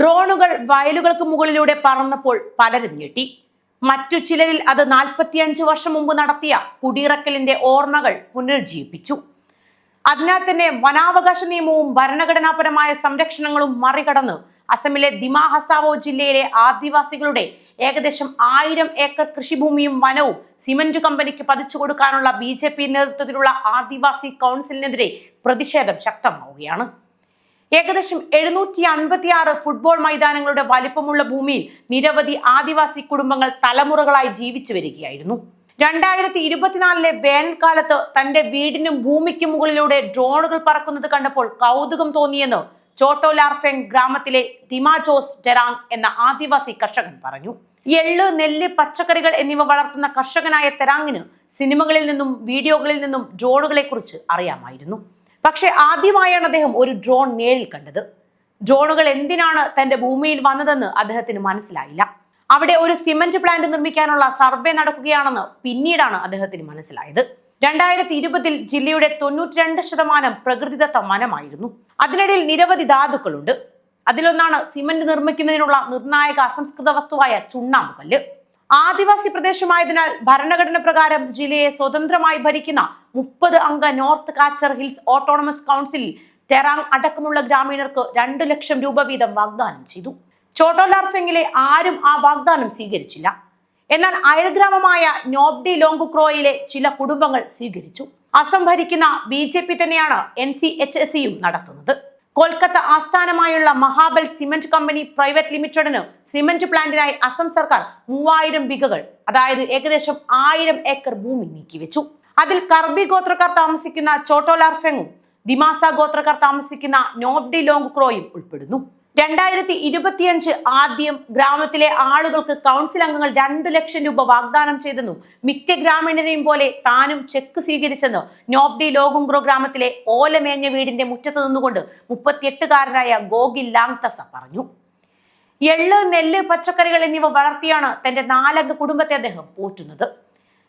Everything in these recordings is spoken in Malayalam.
ഡ്രോണുകൾ വയലുകൾക്ക് മുകളിലൂടെ പറന്നപ്പോൾ പലരും ഞെട്ടി. മറ്റു ചിലരിൽ അത് നാൽപ്പത്തിയഞ്ച് വർഷം മുമ്പ് നടത്തിയ കുടിയിറക്കലിന്റെ ഓർമ്മകൾ പുനരുജ്ജീവിപ്പിച്ചു. അതിനാൽ തന്നെ വനാവകാശ നിയമവും ഭരണഘടനാപരമായ സംരക്ഷണങ്ങളും മറികടന്ന് അസമിലെ ദിമാഹസാവോ ജില്ലയിലെ ആദിവാസികളുടെ ഏകദേശം ആയിരം ഏക്കർ കൃഷിഭൂമിയും വനവും സിമന്റ് കമ്പനിക്ക് പതിച്ചു കൊടുക്കാനുള്ള ബി നേതൃത്വത്തിലുള്ള ആദിവാസി കൗൺസിലിനെതിരെ പ്രതിഷേധം ശക്തമാവുകയാണ്. ഏകദേശം എഴുന്നൂറ്റി അൻപത്തി ആറ് ഫുട്ബോൾ മൈതാനങ്ങളുടെ വലിപ്പമുള്ള ഭൂമിയിൽ നിരവധി ആദിവാസി കുടുംബങ്ങൾ തലമുറകളായി ജീവിച്ചു വരികയായിരുന്നു. രണ്ടായിരത്തി ഇരുപത്തിനാലിലെ വേനൽക്കാലത്ത് തന്റെ വീടിനും ഭൂമിക്കും മുകളിലൂടെ ഡ്രോണുകൾ പറക്കുന്നത് കണ്ടപ്പോൾ കൗതുകം തോന്നിയെന്ന് ചോട്ടോലാർഫെങ് ഗ്രാമത്തിലെ ദിമാജോസ് ഡെറാങ് എന്ന ആദിവാസി കർഷകൻ പറഞ്ഞു. എള്ള് നെല്ല് പച്ചക്കറികൾ എന്നിവ വളർത്തുന്ന കർഷകനായ തെരാങ്ങിന് സിനിമകളിൽ നിന്നും വീഡിയോകളിൽ നിന്നും ഡ്രോണുകളെ കുറിച്ച് അറിയാമായിരുന്നു. പക്ഷേ ആദ്യമായാണ് അദ്ദേഹം ഒരു ഡ്രോൺ നേരിൽ കണ്ടത്. ഡ്രോണുകൾ എന്തിനാണ് തന്റെ ഭൂമിയിൽ വന്നതെന്ന് അദ്ദേഹത്തിന് മനസ്സിലായില്ല. അവിടെ ഒരു സിമന്റ് പ്ലാന്റ് നിർമ്മിക്കാനുള്ള സർവേ നടക്കുകയാണെന്ന് പിന്നീടാണ് അദ്ദേഹത്തിന് മനസ്സിലായത്. രണ്ടായിരത്തി ഇരുപതിൽ ജില്ലയുടെ തൊണ്ണൂറ്റി രണ്ട് ശതമാനം പ്രകൃതിദത്ത വനമായിരുന്നു. അതിനിടയിൽ നിരവധി ധാതുക്കളുണ്ട്. അതിലൊന്നാണ് സിമന്റ് നിർമ്മിക്കുന്നതിനുള്ള നിർണായക അസംസ്കൃത വസ്തുവായ ചുണ്ണാമ്പുകല്ല്. ആദിവാസി പ്രദേശമായതിനാൽ ഭരണഘടന പ്രകാരം ജില്ലയെ സ്വതന്ത്രമായി ഭരിക്കുന്ന മുപ്പത് അംഗ north Cachar hills autonomous council Terang അടക്കമുള്ള ഗ്രാമീണർക്ക് രണ്ട് ലക്ഷം രൂപ വീതം വാഗ്ദാനം ചെയ്തു. ചോട്ടോലാർഫെങ്ങിലെ ആരും ആ വാഗ്ദാനം സ്വീകരിച്ചില്ല. എന്നാൽ അയൽഗ്രാമമായ നോബ്ഡി ലോങ്കുക്രോയിലെ ചില കുടുംബങ്ങൾ സ്വീകരിച്ചു. അസം ഭരിക്കുന്ന ബി ജെ പി തന്നെയാണ് എൻ സി എച്ച് എസ് സിയും നടത്തുന്നത്. കൊൽക്കത്ത ആസ്ഥാനമായുള്ള മഹാബൽ സിമന്റ് കമ്പനി പ്രൈവറ്റ് ലിമിറ്റഡിന് സിമന്റ് പ്ലാന്റിനായി അസം സർക്കാർ മൂവായിരം ബിഗകൾ അതായത് ഏകദേശം ആയിരം ഏക്കർ ഭൂമി നീക്കിവെച്ചു. അതിൽ കർബി ഗോത്രക്കാർ താമസിക്കുന്ന ചോട്ടോലാർഫെങ്ങും ദിമാസ ഗോത്രക്കാർ താമസിക്കുന്ന നോബ്ഡി ലോങ് ക്രോയും ഉൾപ്പെടുന്നു. രണ്ടായിരത്തി ഇരുപത്തിയഞ്ച് ആദ്യം ഗ്രാമത്തിലെ ആളുകൾക്ക് കൗൺസിൽ അംഗങ്ങൾ രണ്ട് ലക്ഷം രൂപ വാഗ്ദാനം ചെയ്തെന്നും മിക്ക ഗ്രാമീണരെയും പോലെ താനും ചെക്ക് സ്വീകരിച്ചെന്ന് നോബ്ഡി ലോകുംഗ്രോ ഗ്രാമത്തിലെ ഓലമേഞ്ഞ വീടിന്റെ മുറ്റത്ത് നിന്നുകൊണ്ട് മുപ്പത്തിയെട്ടുകാരനായ ഗോഗി ലാങ്തസ പറഞ്ഞു. എള്ള് നെല്ല് പച്ചക്കറികൾ എന്നിവ വളർത്തിയാണ് തന്റെ നാലംഗ കുടുംബത്തെ അദ്ദേഹം പോറ്റുന്നത്.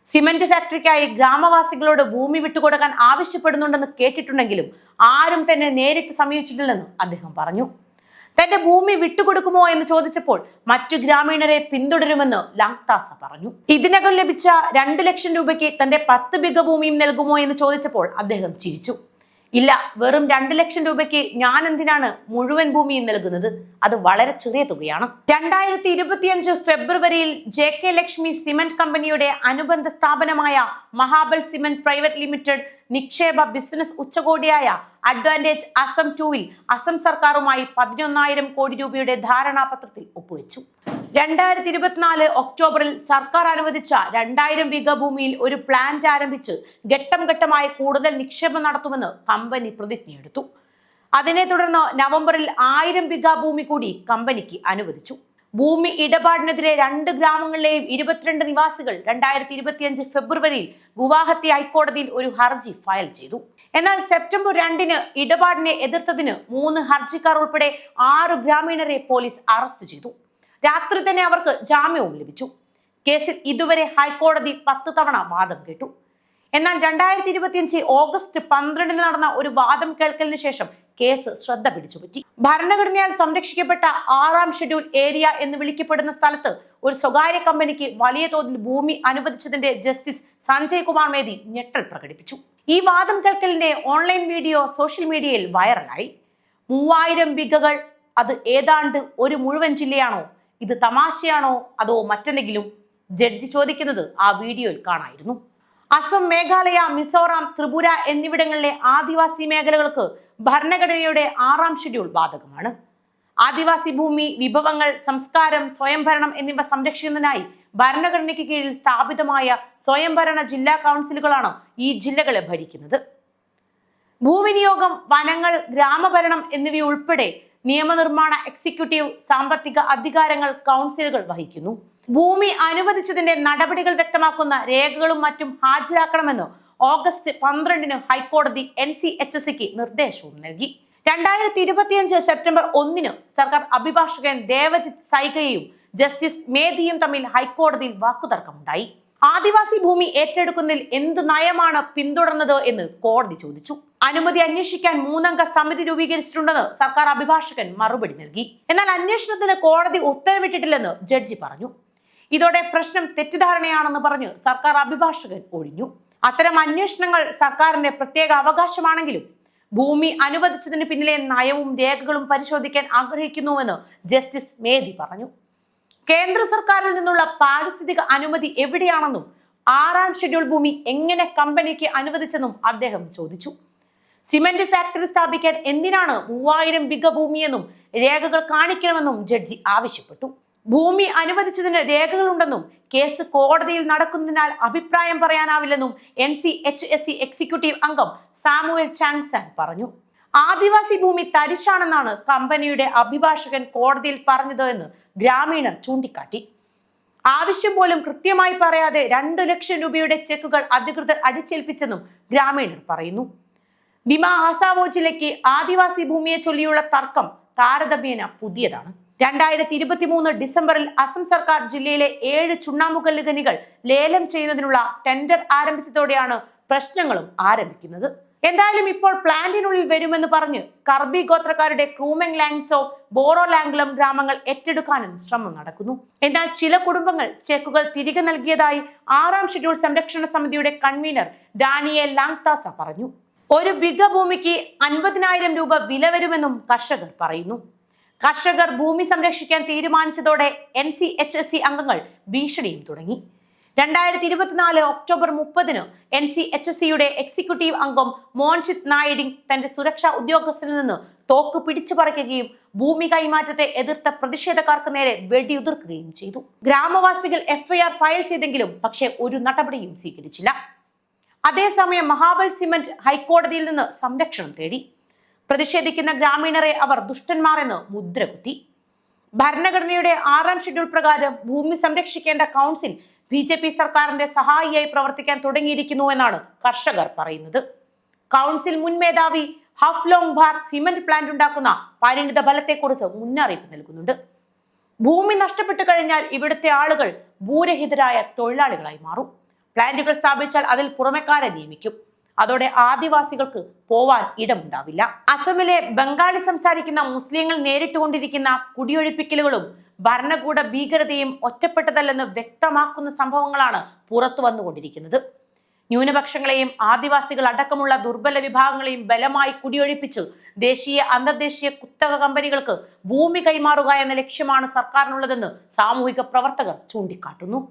സിമന്റ് ഫാക്ടറിക്കായി ഗ്രാമവാസികളോട് ഭൂമി വിട്ടുകൊടുക്കാൻ ആവശ്യപ്പെടുന്നുണ്ടെന്ന് കേട്ടിട്ടുണ്ടെങ്കിലും ആരും തന്നെ നേരിട്ട് സമീപിച്ചിട്ടില്ലെന്ന് അദ്ദേഹം പറഞ്ഞു. തന്റെ ഭൂമി വിട്ടുകൊടുക്കുമോ എന്ന് ചോദിച്ചപ്പോൾ മറ്റു ഗ്രാമീണരെ പിന്തുടരുമെന്ന് ലാങ്താസ പറഞ്ഞു. ഇതിനകം ലഭിച്ച രണ്ട് ലക്ഷം രൂപയ്ക്ക് തന്റെ പത്ത് ബിഗ ഭൂമിയും നൽകുമോ എന്ന് ചോദിച്ചപ്പോൾ അദ്ദേഹം ചിരിച്ചു. ഇല്ല വെറും രണ്ട് ലക്ഷം രൂപയ്ക്ക് ഞാൻ എന്തിനാണ് മുഴുവൻ ഭൂമിയും നൽകുന്നത്? അത് വളരെ ചെറിയ തുകയാണ്. രണ്ടായിരത്തി ഇരുപത്തിയഞ്ച് ഫെബ്രുവരിയിൽ ജെ കെ ലക്ഷ്മി സിമന്റ് കമ്പനിയുടെ അനുബന്ധ സ്ഥാപനമായ മഹാബൽ സിമന്റ് പ്രൈവറ്റ് ലിമിറ്റഡ് നിക്ഷേപ ബിസിനസ് ഉച്ചകോടിയായ അഡ്വാന്റേജ് അസം ടൂവിൽ അസം സർക്കാരുമായി പതിനൊന്നായിരം കോടി രൂപയുടെ ധാരണാപത്രത്തിൽ ഒപ്പുവെച്ചു. രണ്ടായിരത്തി ഇരുപത്തിനാല് ഒക്ടോബറിൽ സർക്കാർ അനുവദിച്ച രണ്ടായിരം വിഘ ഭൂമിയിൽ ഒരു പ്ലാന്റ് ആരംഭിച്ച് ഘട്ടം ഘട്ടമായി കൂടുതൽ നിക്ഷേപം നടത്തുമെന്ന് കമ്പനി പ്രതിജ്ഞയെടുത്തു. അതിനെ തുടർന്ന് നവംബറിൽ ആയിരം വിഘ ഭൂമി കൂടി കമ്പനിക്ക് അനുവദിച്ചു. ഭൂമി ഇടപാടിനെതിരെ രണ്ട് ഗ്രാമങ്ങളിലെയും ഇരുപത്തിരണ്ട് നിവാസികൾ രണ്ടായിരത്തി ഇരുപത്തിയഞ്ച് ഫെബ്രുവരിയിൽ ഗുവാഹത്തി ഹൈക്കോടതിയിൽ ഒരു ഹർജി ഫയൽ ചെയ്തു. എന്നാൽ സെപ്റ്റംബർ രണ്ടിന് ഇടപാടിനെ എതിർത്തതിന് മൂന്ന് ഹർജിക്കാർ ഉൾപ്പെടെ ആറ് ഗ്രാമീണരെ പോലീസ് അറസ്റ്റ് ചെയ്തു. രാത്രി തന്നെ അവർക്ക് ജാമ്യവും ലഭിച്ചു. കേസിൽ ഇതുവരെ ഹൈക്കോടതി പത്ത് തവണ വാദം കേട്ടു. എന്നാൽ രണ്ടായിരത്തി ഇരുപത്തിയഞ്ച് ഓഗസ്റ്റ് പന്ത്രണ്ടിന് നടന്ന ഒരു വാദം കേൾക്കലിന് ശേഷം കേസ് ശ്രദ്ധ പിടിച്ചുപറ്റി ഭരണഘടനയാൽ സംരക്ഷിക്കപ്പെട്ട ആറാം ഷെഡ്യൂൾ ഏരിയ എന്ന് വിളിക്കപ്പെടുന്ന സ്ഥലത്ത് ഒരു സ്വകാര്യ കമ്പനിക്ക് വലിയ തോതിൽ ഭൂമി അനുവദിച്ചതിന്റെ ജസ്റ്റിസ് സഞ്ജയ് കുമാർ മേദി ഞെട്ടൽ പ്രകടിപ്പിച്ചു. ഈ വാദം കേൾക്കലിന്റെ ഓൺലൈൻ വീഡിയോ സോഷ്യൽ മീഡിയയിൽ വൈറലായി. മൂവായിരം ബിഗകൾ അത് ഏതാണ്ട് ഒരു മുഴുവൻ ജില്ലയാണോ ഇത് തമാശയാണോ അതോ മറ്റെന്തെങ്കിലും ജഡ്ജി ചോദിക്കുന്നത് ആ വീഡിയോയിൽ കാണായിരുന്നു. അസം മേഘാലയ മിസോറാം ത്രിപുര എന്നിവിടങ്ങളിലെ ആദിവാസി മേഖലകൾക്ക് ഭരണഘടനയുടെ ആറാം ഷെഡ്യൂൾ ബാധകമാണ്. ആദിവാസി ഭൂമി വിഭവങ്ങൾ സംസ്കാരം സ്വയംഭരണം എന്നിവ സംരക്ഷിക്കുന്നതിനായി ഭരണഘടനയ്ക്ക് കീഴിൽ സ്ഥാപിതമായ സ്വയംഭരണ ജില്ലാ കൗൺസിലുകളാണ് ഈ ജില്ലകളെ ഭരിക്കുന്നത്. ഭൂവിനിയോഗം വനങ്ങൾ ഗ്രാമഭരണം എന്നിവയുൾപ്പെടെ നിയമനിർമ്മാണ എക്സിക്യൂട്ടീവ് സാമ്പത്തിക അധികാരങ്ങൾ കൗൺസിലുകൾ വഹിക്കുന്നു. ഭൂമി അനുവദിച്ചതിന്റെ നടപടികൾ വ്യക്തമാക്കുന്ന രേഖകളും മറ്റും ഹാജരാക്കണമെന്ന് ഓഗസ്റ്റ് പന്ത്രണ്ടിന് ഹൈക്കോടതി എൻ സി എച്ച് സിക്ക് നിർദ്ദേശവും നൽകി. രണ്ടായിരത്തി ഇരുപത്തിയഞ്ച് സെപ്റ്റംബർ ഒന്നിന് സർക്കാർ അഭിഭാഷകൻ ദേവജിത് സൈകയും ജസ്റ്റിസ് മേധിയും തമ്മിൽ ഹൈക്കോടതിയിൽ വാക്കുതർക്കമുണ്ടായി. ആദിവാസി ഭൂമി ഏറ്റെടുക്കുന്നതിൽ എന്ത് നയമാണ് പിന്തുടർന്നത് എന്ന് കോടതി ചോദിച്ചു. അനുമതി അന്വേഷിക്കാൻ മൂന്നംഗ സമിതി രൂപീകരിച്ചിട്ടുണ്ടെന്ന് സർക്കാർ അഭിഭാഷകൻ മറുപടി നൽകി. എന്നാൽ അന്വേഷണത്തിന് കോടതി ഉത്തരവിട്ടിട്ടില്ലെന്ന് ജഡ്ജി പറഞ്ഞു. ഇതോടെ പ്രശ്നം തെറ്റിദ്ധാരണയാണെന്ന് പറഞ്ഞ് സർക്കാർ അഭിഭാഷകൻ ഒഴിഞ്ഞു. അത്തരം അന്വേഷണങ്ങൾ സർക്കാരിന്റെ പ്രത്യേക അവകാശമാണെങ്കിലും ഭൂമി അനുവദിച്ചതിന് പിന്നിലെ നയവും രേഖകളും പരിശോധിക്കാൻ ആഗ്രഹിക്കുന്നുവെന്ന് ജസ്റ്റിസ് മേധി പറഞ്ഞു. കേന്ദ്ര സർക്കാരിൽ നിന്നുള്ള പാരിസ്ഥിതിക അനുമതി എവിടെയാണെന്നും ആറാം ഷെഡ്യൂൾ ഭൂമി എങ്ങനെ കമ്പനിക്ക് അനുവദിച്ചെന്നും അദ്ദേഹം ചോദിച്ചു. സിമന്റ് ഫാക്ടറി സ്ഥാപിക്കാൻ എന്തിനാണ് മൂവായിരം ബിഗ ഭൂമിയെന്നും രേഖകൾ കാണിക്കണമെന്നും ജഡ്ജി ആവശ്യപ്പെട്ടു. ഭൂമി അനുവദിച്ചതിന് രേഖകളുണ്ടെന്നും കേസ് കോടതിയിൽ നടക്കുന്നതിനാൽ അഭിപ്രായം പറയാനാവില്ലെന്നും N C H S C executive അംഗം സാമുവൽ ചാങ്സാൻ പറഞ്ഞു. ആദിവാസി ഭൂമി തരിച്ചാണെന്നാണ് കമ്പനിയുടെ അഭിഭാഷകൻ കോടതിയിൽ പറഞ്ഞത് എന്ന് ഗ്രാമീണർ ചൂണ്ടിക്കാട്ടി. ആവശ്യം പോലും കൃത്യമായി പറയാതെ രണ്ടു ലക്ഷം രൂപയുടെ ചെക്കുകൾ അധികൃതർ അടിച്ചേൽപ്പിച്ചെന്നും ഗ്രാമീണർ പറയുന്നു. ദിമാ ഹസാവോ ജില്ലയ്ക്ക് ആദിവാസി ഭൂമിയെ ചൊല്ലിയുള്ള തർക്കം താരതമ്യേന പുതിയതാണ്. രണ്ടായിരത്തി ഇരുപത്തി മൂന്ന് ഡിസംബറിൽ അസം സർക്കാർ ജില്ലയിലെ ഏഴ് ചുണ്ണാമ്പുകല്ല് ഖനികൾ ലേലം ചെയ്യുന്നതിനുള്ള ടെൻഡർ ആരംഭിച്ചതോടെയാണ് പ്രശ്നങ്ങളും ആരംഭിക്കുന്നത്. എന്തായാലും ഇപ്പോൾ പ്ലാന്റിനുള്ളിൽ വരുമെന്ന് പറഞ്ഞ് കർബി ഗോത്രക്കാരുടെ ക്രൂമെങ് ലാങ്സോ ബോറോ ലാംഗ്ലം ഗ്രാമങ്ങൾ ഏറ്റെടുക്കാനും ശ്രമം നടക്കുന്നു. എന്നാൽ ചില കുടുംബങ്ങൾ ചെക്കുകൾ തിരികെ നൽകിയതായി ആറാം ഷെഡ്യൂൾ സംരക്ഷണ സമിതിയുടെ കൺവീനർ ഡാനിയെ ലാങ്താസ പറഞ്ഞു. ഒരു ബിഗ ഭൂമിക്ക് അൻപതിനായിരം രൂപ വില വരുമെന്നും കർഷകർ പറയുന്നു. കർഷകർ ഭൂമി സംരക്ഷിക്കാൻ തീരുമാനിച്ചതോടെ N C H S C അംഗങ്ങൾ ഭീഷണിയും തുടങ്ങി. രണ്ടായിരത്തി ഇരുപത്തിനാല് ഒക്ടോബർ മുപ്പതിന് എൻ സി എച്ച് എസ് സിയുടെ എക്സിക്യൂട്ടീവ് അംഗം മോൻജിത് നായിഡിങ് തന്റെ സുരക്ഷാ ഉദ്യോഗസ്ഥനിൽ നിന്ന് തോക്ക് പിടിച്ചു പറിക്കുകയും ഭൂമി കൈമാറ്റത്തെ എതിർത്ത പ്രതിഷേധക്കാർക്ക് നേരെ വെടിയുതിർക്കുകയും ചെയ്തു. ഗ്രാമവാസികൾ എഫ്ഐആർ ഫയൽ ചെയ്തെങ്കിലും പക്ഷേ ഒരു നടപടിയും സ്വീകരിച്ചില്ല. അതേസമയം മഹാബൽ സിമന്റ് ഹൈക്കോടതിയിൽ നിന്ന് സംരക്ഷണം തേടി. പ്രതിഷേധിക്കുന്ന ഗ്രാമീണരെ അവർ ദുഷ്ടന്മാരെന്ന് മുദ്രകുത്തി. ഭരണഘടനയുടെ ആറാം ഷെഡ്യൂൾ പ്രകാരം ഭൂമി സംരക്ഷിക്കേണ്ട കൗൺസിൽ ബി ജെ പി സർക്കാരിന്റെ സഹായിയായി പ്രവർത്തിക്കാൻ തുടങ്ങിയിരിക്കുന്നു എന്നാണ് കർഷകർ പറയുന്നത്. കൗൺസിൽ മുൻ മേധാവി ഹഫ്ലോങ് ഭാർ സിമന്റ് പ്ലാന്റ് ഉണ്ടാക്കുന്ന പരിണിത ഫലത്തെക്കുറിച്ച് മുന്നറിയിപ്പ് നൽകുന്നുണ്ട്. ഭൂമി നഷ്ടപ്പെട്ടു കഴിഞ്ഞാൽ ഇവിടുത്തെ ആളുകൾ ഭൂരഹിതരായ തൊഴിലാളികളായി മാറും. പ്ലാന്റുകൾ സ്ഥാപിച്ചാൽ അതിൽ പുറമെക്കാരെ നിയമിക്കും. അതോടെ ആദിവാസികൾക്ക് പോവാൻ ഇടമുണ്ടാവില്ല. അസമിലെ ബംഗാളി സംസാരിക്കുന്ന മുസ്ലിങ്ങൾ നേരിട്ടുകൊണ്ടിരിക്കുന്ന കുടിയൊഴിപ്പിക്കലുകളും ഭരണകൂട ഭീകരതയും ഒറ്റപ്പെട്ടതല്ലെന്ന് വ്യക്തമാക്കുന്ന സംഭവങ്ങളാണ് പുറത്തു വന്നുകൊണ്ടിരിക്കുന്നത്. ന്യൂനപക്ഷങ്ങളെയും ആദിവാസികൾ അടക്കമുള്ള ദുർബല വിഭാഗങ്ങളെയും ബലമായി കുടിയൊഴിപ്പിച്ച് ദേശീയ അന്തർദേശീയ കുത്തക കമ്പനികൾക്ക് ഭൂമി കൈമാറുക എന്ന ലക്ഷ്യമാണ് സർക്കാരിനുള്ളതെന്ന് സാമൂഹിക പ്രവർത്തകർ ചൂണ്ടിക്കാട്ടുന്നു.